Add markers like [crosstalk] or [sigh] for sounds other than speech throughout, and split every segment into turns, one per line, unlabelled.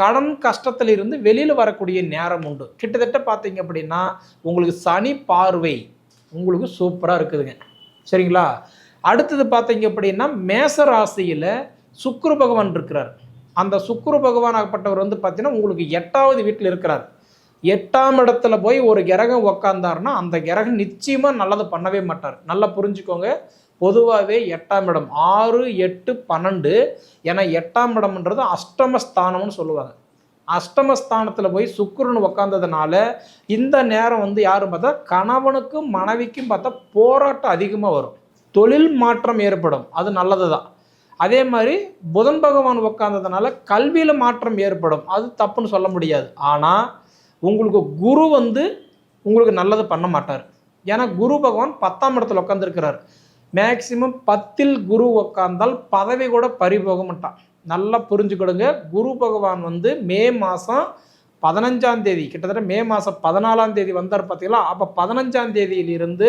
கடன் கஷ்டத்தில் இருந்து வெளியில் வரக்கூடிய நேரம் உண்டு. கிட்டத்தட்ட பார்த்தீங்க அப்படின்னா உங்களுக்கு சனி பார்வை உங்களுக்கு சூப்பராக இருக்குதுங்க. சரிங்களா? அடுத்தது பார்த்தீங்க அப்படின்னா மேச ராசியில் சுக்குரு பகவான் இருக்கிறார். அந்த சுக்குரு பகவானாகப்பட்டவர் வந்து பார்த்தீங்கன்னா உங்களுக்கு எட்டாவது வீட்டில் இருக்கிறார். எட்டாம் இடத்துல போய் ஒரு கிரகம் உக்காந்தாருன்னா அந்த கிரகம் நிச்சயமாக நல்லது பண்ணவே மாட்டார். நல்லா புரிஞ்சுக்கோங்க. பொதுவாகவே எட்டாம் இடம். ஆறு எட்டு பன்னெண்டு ஏன்னா எட்டாம் இடம்ன்றது அஷ்டமஸ்தானம்னு சொல்லுவாங்க. அஷ்டமஸ்தானத்தில் போய் சுக்கரன் உக்காந்ததுனால இந்த நேரம் வந்து யாரும் பார்த்தா கணவனுக்கும் மனைவிக்கும் பார்த்தா போராட்டம் அதிகமாக வரும். தொழில் மாற்றம் ஏற்படும். அது நல்லது தான் அதே மாதிரி புதன் பகவான் உட்காந்ததுனால கல்வியில் மாற்றம் ஏற்படும். அது தப்புன்னு சொல்ல முடியாது. ஆனால் உங்களுக்கு குரு வந்து உங்களுக்கு நல்லது பண்ண மாட்டார். ஏன்னா குரு பகவான் பத்தாம் இடத்துல உட்காந்துருக்கிறார் மேக்சிமம் பத்தில் குரு உட்காந்தால் பதவி கூட பறிபோக மாட்டான் நல்லா புரிஞ்சுக்கிடுங்க. குரு பகவான் வந்து மே மாதம் பதினஞ்சாம் தேதி கிட்டத்தட்ட மே மாதம் பதினாலாம் தேதி வந்தார் பார்த்தீங்களா அப்போ பதினஞ்சாம் தேதியிலிருந்து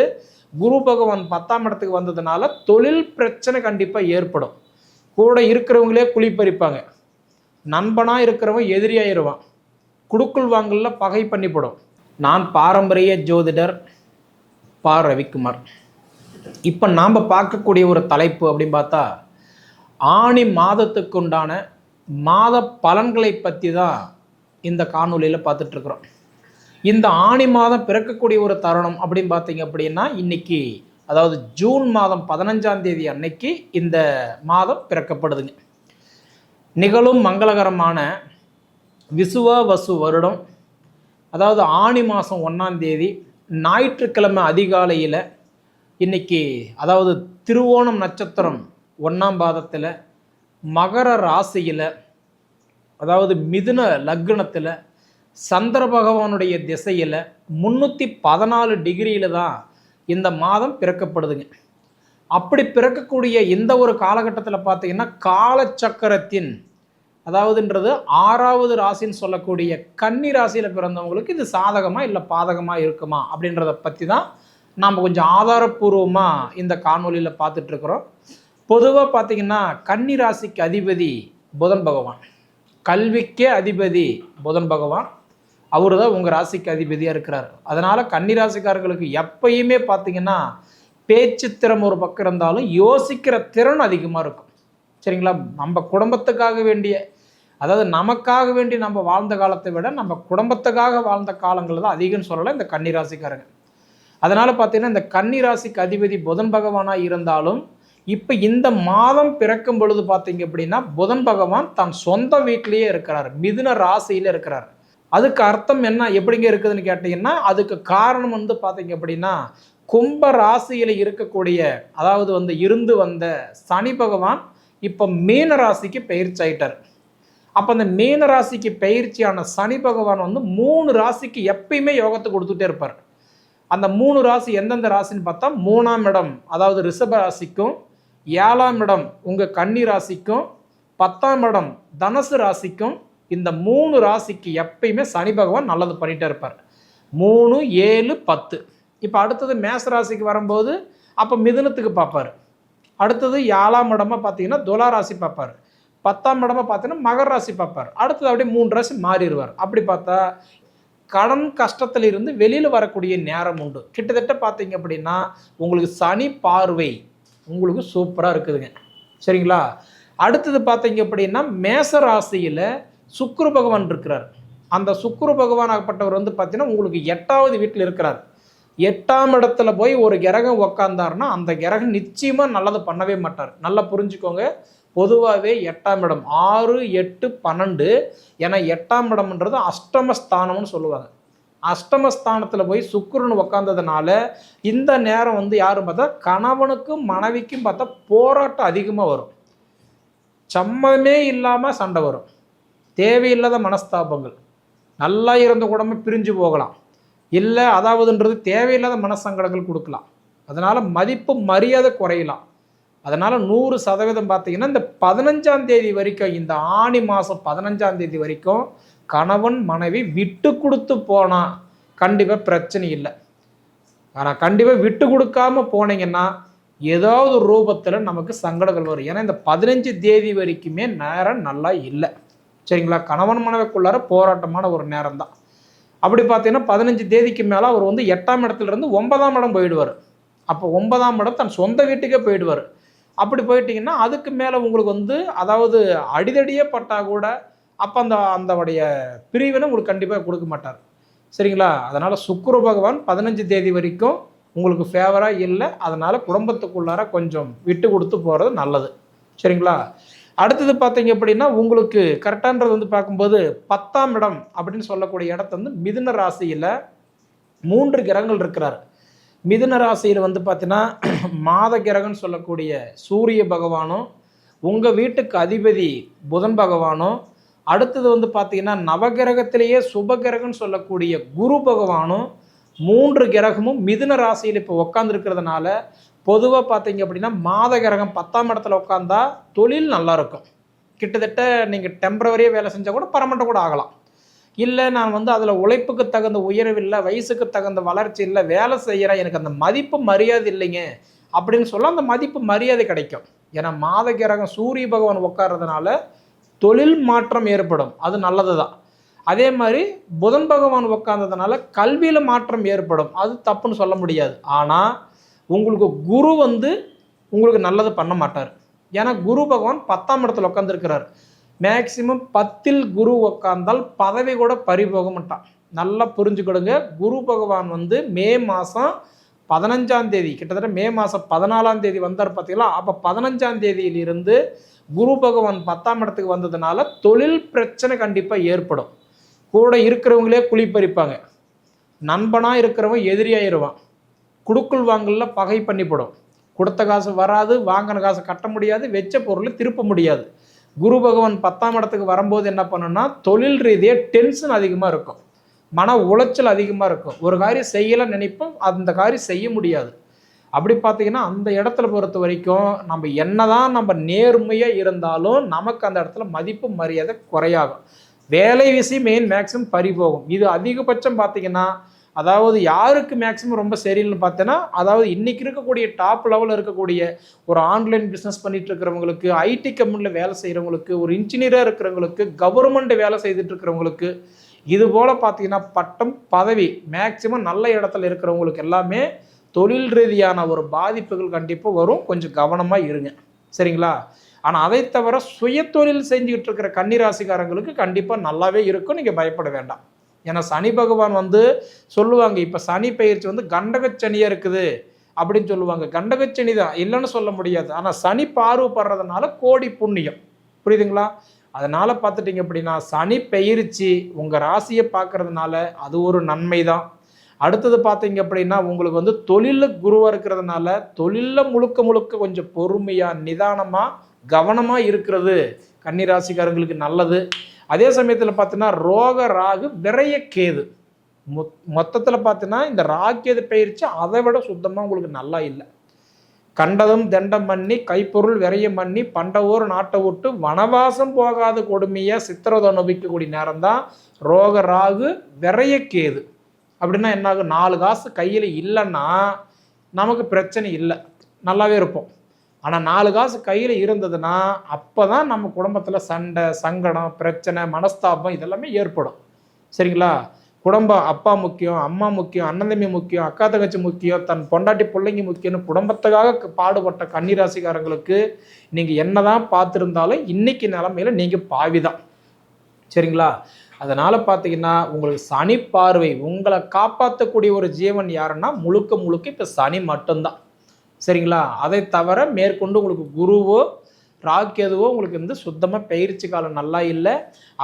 குரு பகவான் பத்தாம் இடத்துக்கு வந்ததுனால தொழில் பிரச்சனை கண்டிப்பாக ஏற்படும். கூட இருக்கிறவங்களே குழி பறிப்பாங்க. நண்பனாக இருக்கிறவன் எதிரியாயிருவான் குடுக்குள் வாங்கலில் பகை பண்ணிப்படும். நான் பாரம்பரிய ஜோதிடர் பா. ரவிக்குமார். இப்போ நாம் பார்க்கக்கூடிய ஒரு தலைப்பு அப்படின்னு பார்த்தா ஆணி மாதத்துக்குண்டான மாத பலன்களை பற்றி தான் இந்த காணொலியில் பார்த்துட்ருக்குறோம். இந்த ஆணி மாதம் பிறக்கக்கூடிய ஒரு தருணம் அப்படின்னு பார்த்தீங்க அப்படின்னா இன்னைக்கு அதாவது ஜூன் மாதம் பதினஞ்சாம் தேதி அன்னைக்கு இந்த மாதம் பிறக்கப்படுதுங்க. நிகழும் மங்களகரமான விசுவா வசு வருடம் அதாவது ஆணி மாதம் ஒன்றாம் தேதி ஞாயிற்றுக்கிழமை அதிகாலையில் இன்னைக்கு அதாவது திருவோணம் நட்சத்திரம் ஒன்றாம் பாதத்தில் மகர ராசியில் அதாவது மிதுன லக்னத்தில் சந்திர பகவானுடைய திசையில் முந்நூற்றி பதினாலு டிகிரியில் தான் இந்த மாதம் பிறக்கப்படுதுங்க. அப்படி பிறக்கக்கூடிய இந்த ஒரு காலகட்டத்தில் பார்த்தீங்கன்னா காலச்சக்கரத்தின் அதாவதுன்றது ஆறாவது ராசின்னு சொல்லக்கூடிய கன்னி ராசியில் பிறந்தவங்களுக்கு இது சாதகமாக இல்லை பாதகமாக இருக்குமா அப்படின்றத பற்றி தான் நாம் கொஞ்சம் ஆதாரப்பூர்வமாக இந்த காணொலியில் பார்த்துட்ருக்குறோம் பொதுவாக பார்த்தீங்கன்னா கன்னி ராசிக்கு அதிபதி புதன் பகவான். கல்விக்கே அதிபதி புதன் பகவான். அவர் தான் உங்கள் ராசிக்கு அதிபதியாக இருக்கிறார். அதனால் கன்னி ராசிக்காரர்களுக்கு எப்பயுமே பார்த்தீங்கன்னா பேச்சு திறம் ஒரு பக்கம் இருந்தாலும் யோசிக்கிற திறன் அதிகமாக இருக்கும். சரிங்களா? நம்ம குடும்பத்துக்காக வேண்டிய அதாவது நமக்காக வேண்டி நம்ம வாழ்ந்த காலத்தை விட நம்ம குடும்பத்துக்காக வாழ்ந்த காலங்கள் தான் அதிகம்னு சொல்லலாம் இந்த கன்னி ராசிக்காரங்க. அதனால் பார்த்தீங்கன்னா இந்த கன்னி ராசிக்கு அதிபதி புதன் பகவானாக இருந்தாலும் இப்போ இந்த மாதம் பிறக்கும் பொழுது பார்த்தீங்க அப்படின்னா புதன் பகவான் தன் சொந்த வீட்டிலேயே இருக்கிறார். மிதுன ராசியில் இருக்கிறார். அதுக்கு அர்த்தம் என்ன? எப்படிங்க இருக்குதுன்னு கேட்டிங்கன்னா அதுக்கு காரணம் வந்து பார்த்தீங்க அப்படின்னா கும்ப ராசியில் இருக்கக்கூடிய அதாவது வந்து இருந்து வந்த சனி பகவான் இப்போ மீன ராசிக்கு பயிற்சி ஆயிட்டார். அப்போ அந்த மீன ராசிக்கு பயிற்சியான சனி பகவான் வந்து மூணு ராசிக்கு எப்பயுமே யோகத்தை கொடுத்துட்டே இருப்பார். அந்த மூணு ராசி எந்தெந்த ராசின்னு பார்த்தா மூணாம் இடம் அதாவது ரிஷப ராசிக்கும் ஏழாம் இடம் உங்கள் கன்னி ராசிக்கும் பத்தாம் இடம் தனுசு ராசிக்கும் இந்த மூணு ராசிக்கு எப்பயுமே சனி பகவான் நல்லது பண்ணிகிட்டே இருப்பார். மூணு ஏழு பத்து. இப்போ அடுத்தது மேச ராசிக்கு வரும்போது அப்போ மிதுனத்துக்கு பார்ப்பார். அடுத்தது ஏழாம் இடமா பார்த்தீங்கன்னா துலா ராசி பார்ப்பார். பத்தாம் இடமா பார்த்தீங்கன்னா மகர ராசி பார்ப்பார். அடுத்தது அப்படியே மூணு ராசி மாறிடுவார். அப்படி பார்த்தா கடன் கஷ்டத்தில் இருந்து வெளியில் வரக்கூடிய நேரம் உண்டு. கிட்டத்தட்ட பார்த்தீங்க அப்படின்னா உங்களுக்கு சனி பார்வை உங்களுக்கு சூப்பராக இருக்குதுங்க. சரிங்களா? அடுத்தது பார்த்தீங்க அப்படின்னா மேச ராசியில் சுக்குரு பகவான் இருக்கிறார். அந்த சுக்குரு பகவான் ஆகப்பட்டவர் வந்து பார்த்தீங்கன்னா உங்களுக்கு எட்டாவது வீட்டில் இருக்கிறார். எட்டாம் இடத்துல போய் ஒரு கிரகம் உக்காந்தாருன்னா அந்த கிரகம் நிச்சயமாக நல்லது பண்ணவே மாட்டார். நல்லா புரிஞ்சுக்கோங்க. பொதுவாகவே எட்டாம் இடம். ஆறு எட்டு பன்னெண்டு ஏன்னா எட்டாம் இடம்ன்றது அஷ்டமஸ்தானம்னு சொல்லுவாங்க. அஷ்டமஸ்தானத்தில் போய் சுக்கிரன் உக்காந்ததுனால இந்த நேரம் வந்து யாரும் பார்த்தா கணவனுக்கும் மனைவிக்கும் பார்த்தா போராட்டம் அதிகமாக வரும். சம்மதமே இல்லாமல் சண்டை வரும். தேவையில்லாத மனஸ்தாபங்கள். நல்லா இருந்த கூடமே பிரிஞ்சு போகலாம். இல்லை அதாவதுன்றது தேவையில்லாத மனசங்கடங்கள் கொடுக்கலாம். அதனால் மதிப்பு மரியாதை குறையலாம். அதனால் நூறு சதவீதம் பார்த்தீங்கன்னா இந்த பதினஞ்சாம் தேதி வரைக்கும் இந்த ஆணி மாதம் பதினஞ்சாம் தேதி வரைக்கும் கணவன் மனைவி விட்டு கொடுத்து போனால் கண்டிப்பாக பிரச்சனை இல்லை. ஆனால் கண்டிப்பாக விட்டு கொடுக்காம போனீங்கன்னா ஏதாவது ரூபத்தில் நமக்கு சங்கடங்கள் வரும். ஏன்னா இந்த பதினஞ்சு தேதி வரைக்குமே நேரம் நல்லா இல்லை. சரிங்களா? கணவன் மனைவிக்குள்ளார போராட்டமான ஒரு நேரம் தான். அப்படி பார்த்தீங்கன்னா பதினஞ்சு தேதிக்கு மேலே அவர் வந்து எட்டாம் இடத்துலேருந்து ஒன்பதாம் இடம் போயிடுவார். அப்போ ஒன்பதாம் இடம் தன் சொந்த வீட்டுக்கே போயிடுவார். அப்படி போயிட்டீங்கன்னா அதுக்கு மேலே உங்களுக்கு வந்து அதாவது அடிதடியே பட்டால் கூட அப்போ அந்த அந்தவுடைய பிரிவினை உங்களுக்கு கண்டிப்பாக கொடுக்க மாட்டார். சரிங்களா? அதனால் சுக்குர பகவான் பதினஞ்சு தேதி வரைக்கும் உங்களுக்கு ஃபேவராக இல்லை அதனால் குடும்பத்துக்குள்ளார கொஞ்சம் விட்டு கொடுத்து போகிறது நல்லது. சரிங்களா? அடுத்தது பார்த்தீங்க அப்படின்னா உங்களுக்கு கரெக்டான்றது வந்து பார்க்கும்போது பத்தாம் இடம் அப்படின்னு சொல்லக்கூடிய இடத்த வந்து மிதுன ராசியில் மூன்று கிரகங்கள் இருக்கிறார். மிதுன ராசியில் வந்து பார்த்தீங்கன்னா [clears throat] மாத கிரகம்னு சொல்லக்கூடிய சூரிய பகவானும் உங்கள் வீட்டுக்கு அதிபதி புதன் பகவானும் அடுத்தது வந்து பார்த்தீங்கன்னா நவகிரகத்திலேயே சுபகிரகம்னு சொல்லக்கூடிய குரு பகவானும் மூன்று கிரகமும் மிதுன ராசியில் இப்போ உட்காந்துருக்கிறதுனால பொதுவாக பார்த்தீங்க அப்படின்னா மாத கிரகம் பத்தாம் இடத்துல உட்காந்தா தொழில் நல்லா இருக்கும். கிட்டத்தட்ட நீங்கள் டெம்பரவரியாக வேலை செஞ்சால் கூட பரமண்ட கூட ஆகலாம். இல்லை நான் வந்து அதில் உழைப்புக்கு தகுந்த உயர்வு இல்லை வயசுக்கு தகுந்த வளர்ச்சி இல்லை வேலை செய்கிறேன் எனக்கு அந்த மதிப்பு மரியாதை இல்லைங்க அப்படின்னு சொல்ல அந்த மதிப்பு மரியாதை கிடைக்கும். ஏன்னா மாத கிரகம் சூரிய பகவான் உட்கார்றதுனால தொழில் மாற்றம் ஏற்படும். அது நல்லது தான் அதே மாதிரி புதன் பகவான் உட்கார்ந்ததுனால கல்வியில் மாற்றம் ஏற்படும். அது தப்புன்னு சொல்ல முடியாது. ஆனால் உங்களுக்கு குரு வந்து உங்களுக்கு நல்லது பண்ண மாட்டார். ஏன்னா குரு பகவான் பத்தாம் இடத்துல உட்காந்துருக்கிறார் மேக்சிமம் பத்தில் குரு உட்காந்தால் பதவி கூட பறிபோக மாட்டான். நல்லா புரிஞ்சுக்கிடுங்க. குரு பகவான் வந்து மே மாதம் பதினஞ்சாம் தேதி கிட்டத்தட்ட மே மாதம் பதினாலாம் தேதி வந்தார் பார்த்தீங்களா அப்போ பதினஞ்சாம் தேதியிலிருந்து குரு பகவான் பத்தாம் இடத்துக்கு வந்ததுனால தொழில் பிரச்சனை கண்டிப்பாக ஏற்படும். கூட இருக்கிறவங்களே குளிப்பறிப்பாங்க நண்பனாக இருக்கிறவன் எதிரியாயிருவான் குடுக்குள் வாங்கல பகை பண்ணிப்படும். கொடுத்த காசு வராது வாங்கின காசு கட்ட முடியாது வெச்ச பொருளை திருப்ப முடியாது. குரு பகவான் பத்தாம் இடத்துக்கு வரும்போது என்ன பண்ணுன்னா தொழில் ரீதியாக டென்ஷன் அதிகமாக இருக்கும். மன உளைச்சல் அதிகமாக இருக்கும். ஒரு காரியம் செய்யலாம் நினைப்போம் அந்த காரியம் செய்ய முடியாது. அப்படி பார்த்தீங்கன்னா அந்த இடத்துல பொறுத்த வரைக்கும் நம்ம என்னதான் நம்ம நேர்மையாக இருந்தாலும் நமக்கு அந்த இடத்துல மதிப்பு மரியாதை குறையாகும். வேலை விஷயம் மெயின் மேக்ஸிமம் பறி போகும். இது அதிகபட்சம் பார்த்தீங்கன்னா அதாவது யாருக்கு மேக்ஸிமம் ரொம்ப சரியில்லைன்னு பார்த்தோன்னா அதாவது இன்னைக்கு இருக்கக்கூடிய டாப் லெவலில் இருக்கக்கூடிய ஒரு ஆன்லைன் பிஸ்னஸ் பண்ணிட்டு இருக்கிறவங்களுக்கு ஐடி கம்பெனியில் வேலை செய்கிறவங்களுக்கு ஒரு இன்ஜினியராக இருக்கிறவங்களுக்கு கவர்மெண்ட் வேலை செய்துட்டு இருக்கிறவங்களுக்கு இது போல் பார்த்தீங்கன்னா பட்டம் பதவி மேக்சிமம் நல்ல இடத்துல இருக்கிறவங்களுக்கு எல்லாமே தொழில் ரீதியான ஒரு பாதிப்புகள் கண்டிப்பாக வரும். கொஞ்சம் கவனமாக இருங்க. சரிங்களா? ஆனால் அதை தவிர சுயத்தொழில் செஞ்சுக்கிட்டு இருக்கிற கன்னிராசிக்காரங்களுக்கு கண்டிப்பாக நல்லாவே இருக்கும். நீங்கள் பயப்பட வேண்டாம். ஏன்னா சனி பகவான் வந்து சொல்லுவாங்க இப்போ சனி பயிற்சி வந்து கண்டகச்சனியாக இருக்குது அப்படின்னு சொல்லுவாங்க. கண்டகச்சனி தான் இல்லைன்னு சொல்ல முடியாது. ஆனால் சனி பார்வைப்படுறதுனால கோடி புண்ணியம். புரியுதுங்களா? அதனால் பார்த்துட்டிங்க அப்படின்னா சனி பயிற்சி உங்கள் ராசியை பார்க்குறதுனால அது ஒரு நன்மை தான். அடுத்தது பார்த்தீங்க அப்படின்னா உங்களுக்கு வந்து தொழிலில் குருவாக இருக்கிறதுனால தொழிலில் முழுக்க முழுக்க கொஞ்சம் பொறுமையாக நிதானமாக கவனமாக இருக்கிறது கன்னிராசிக்காரங்களுக்கு நல்லது. அதே சமயத்தில் பார்த்தீங்கன்னா ரோக ராகு விரைய கேது. மொத் மொத்தத்தில் பார்த்தீங்கன்னா இந்த ராக்கேது பயிற்சி அதை விட சுத்தமாக உங்களுக்கு நல்லா இல்லை. கண்டதும் தண்டம் பண்ணி கைப்பொருள் விரையம் பண்ணி பண்டவோர் நாட்டை விட்டு வனவாசம் போகாத கொடுமையாக சித்திரதை அனுபவிக்கக்கூடிய நேரம் தான் ரோக ராகு விரைய கேது. அப்படின்னா என்னாகும்? நாலு காசு கையில் இல்லைன்னா நமக்கு பிரச்சனை இல்லை. நல்லாவே இருப்போம். ஆனால் நாலு காசு கையில் இருந்ததுன்னா அப்போ தான் நம்ம குடும்பத்தில் சண்டை சங்கடம் பிரச்சனை மனஸ்தாபம் இதெல்லாமே ஏற்படும். சரிங்களா? குடும்பம் அப்பா முக்கியம் அம்மா முக்கியம் அண்ணன் தம்பி முக்கியம் அக்கா தங்கச்சி முக்கியம் தன் பொண்டாட்டி பிள்ளைங்க முக்கியம்னு குடும்பத்துக்காக பாடுபட்ட கன்னிராசிக்காரங்களுக்கு நீங்கள் என்ன தான் பார்த்துருந்தாலும் இன்னைக்கு நிலமையில நீங்கள் பாவி தான் சரிங்களா? அதனால் பார்த்தீங்கன்னா உங்களுக்கு சனி பார்வை உங்களை காப்பாற்றக்கூடிய ஒரு ஜீவன் யாருன்னா முழுக்க முழுக்க இப்போ சனி மட்டும்தான். சரிங்களா? அதை தவிர மேற்கொண்டு உங்களுக்கு குருவோ ராக்கேதுவோ உங்களுக்கு வந்து சுத்தமாக பயிற்சி காலம் நல்லா இல்லை.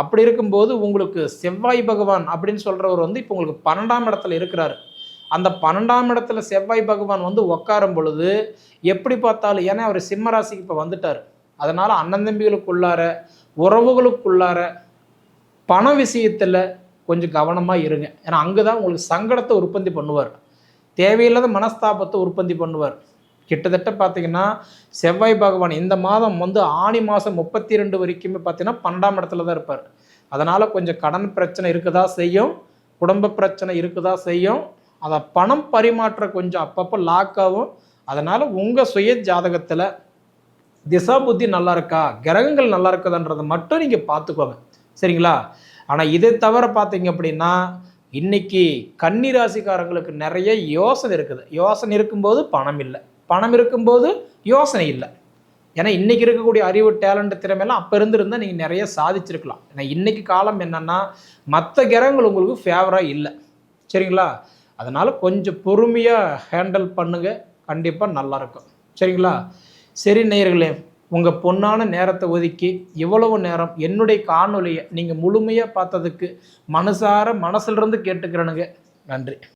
அப்படி இருக்கும்போது உங்களுக்கு செவ்வாய் பகவான் அப்படின்னு சொல்கிறவர் வந்து இப்போ உங்களுக்கு பன்னெண்டாம் இடத்துல இருக்கிறாரு. அந்த பன்னெண்டாம் இடத்துல செவ்வாய் பகவான் வந்து உட்காரும் பொழுது எப்படி பார்த்தாலும் ஏன்னா அவர் சிம்மராசிக்கு இப்போ வந்துட்டார். அதனால் அண்ணன் தம்பிகளுக்குள்ளார உறவுகளுக்குள்ளார பண விஷயத்தில் கொஞ்சம் கவனமாக இருங்க. ஏன்னா அங்கே தான் உங்களுக்கு சங்கடத்தை உற்பத்தி பண்ணுவார். தேவையில்லாத மனஸ்தாபத்தை உற்பத்தி பண்ணுவார். கிட்டத்தட்ட பார்த்தீங்கன்னா செவ்வாய் பகவான் இந்த மாதம் வந்து ஆணி மாதம் முப்பத்தி ரெண்டு வரைக்குமே பார்த்தீங்கன்னா பன்னெண்டாம் இடத்துல தான் இருப்பார். அதனால் கொஞ்சம் கடன் பிரச்சனை இருக்குதா செய்யும் குடும்ப பிரச்சனை இருக்குதா செய்யும் அதை பணம் பரிமாற்ற கொஞ்சம் அப்பப்போ லாக் ஆகும். அதனால் உங்கள் சுய ஜாதகத்தில் திசா புத்தி நல்லா இருக்கா கிரகங்கள் நல்லா இருக்குதுன்றதை மட்டும் நீங்கள் பார்த்துக்கோங்க. சரிங்களா? ஆனால் இதை தவிர பார்த்தீங்க அப்படின்னா இன்னைக்கு கன்னி ராசிக்காரங்களுக்கு நிறைய யோசனை இருக்குது. யோசனை இருக்கும்போது பணம் இல்லை. பணம் இருக்கும்போது யோசனை இல்லை. ஏன்னா இன்றைக்கி இருக்கக்கூடிய அறிவு டேலண்ட் திறமையெல்லாம் அப்போ இருந்திருந்தால் நீங்கள் நிறைய சாதிச்சிருக்கலாம். ஏன்னா இன்றைக்கி காலம் என்னன்னா மற்ற கிரகங்கள் உங்களுக்கு ஃபேவராக இல்லை. சரிங்களா? அதனால் கொஞ்சம் பொறுமையாக ஹேண்டில் பண்ணுங்கள் கண்டிப்பாக நல்லா இருக்கும். சரிங்களா? சரி நேயர்களே உங்கள் பொன்னான நேரத்தை ஒதுக்கி இவ்வளவு நேரம் என்னுடைய காணொலியை நீங்கள் முழுமையாக பார்த்ததுக்கு மனசார மனசிலிருந்து கேட்டுக்கிறேனுங்க. நன்றி.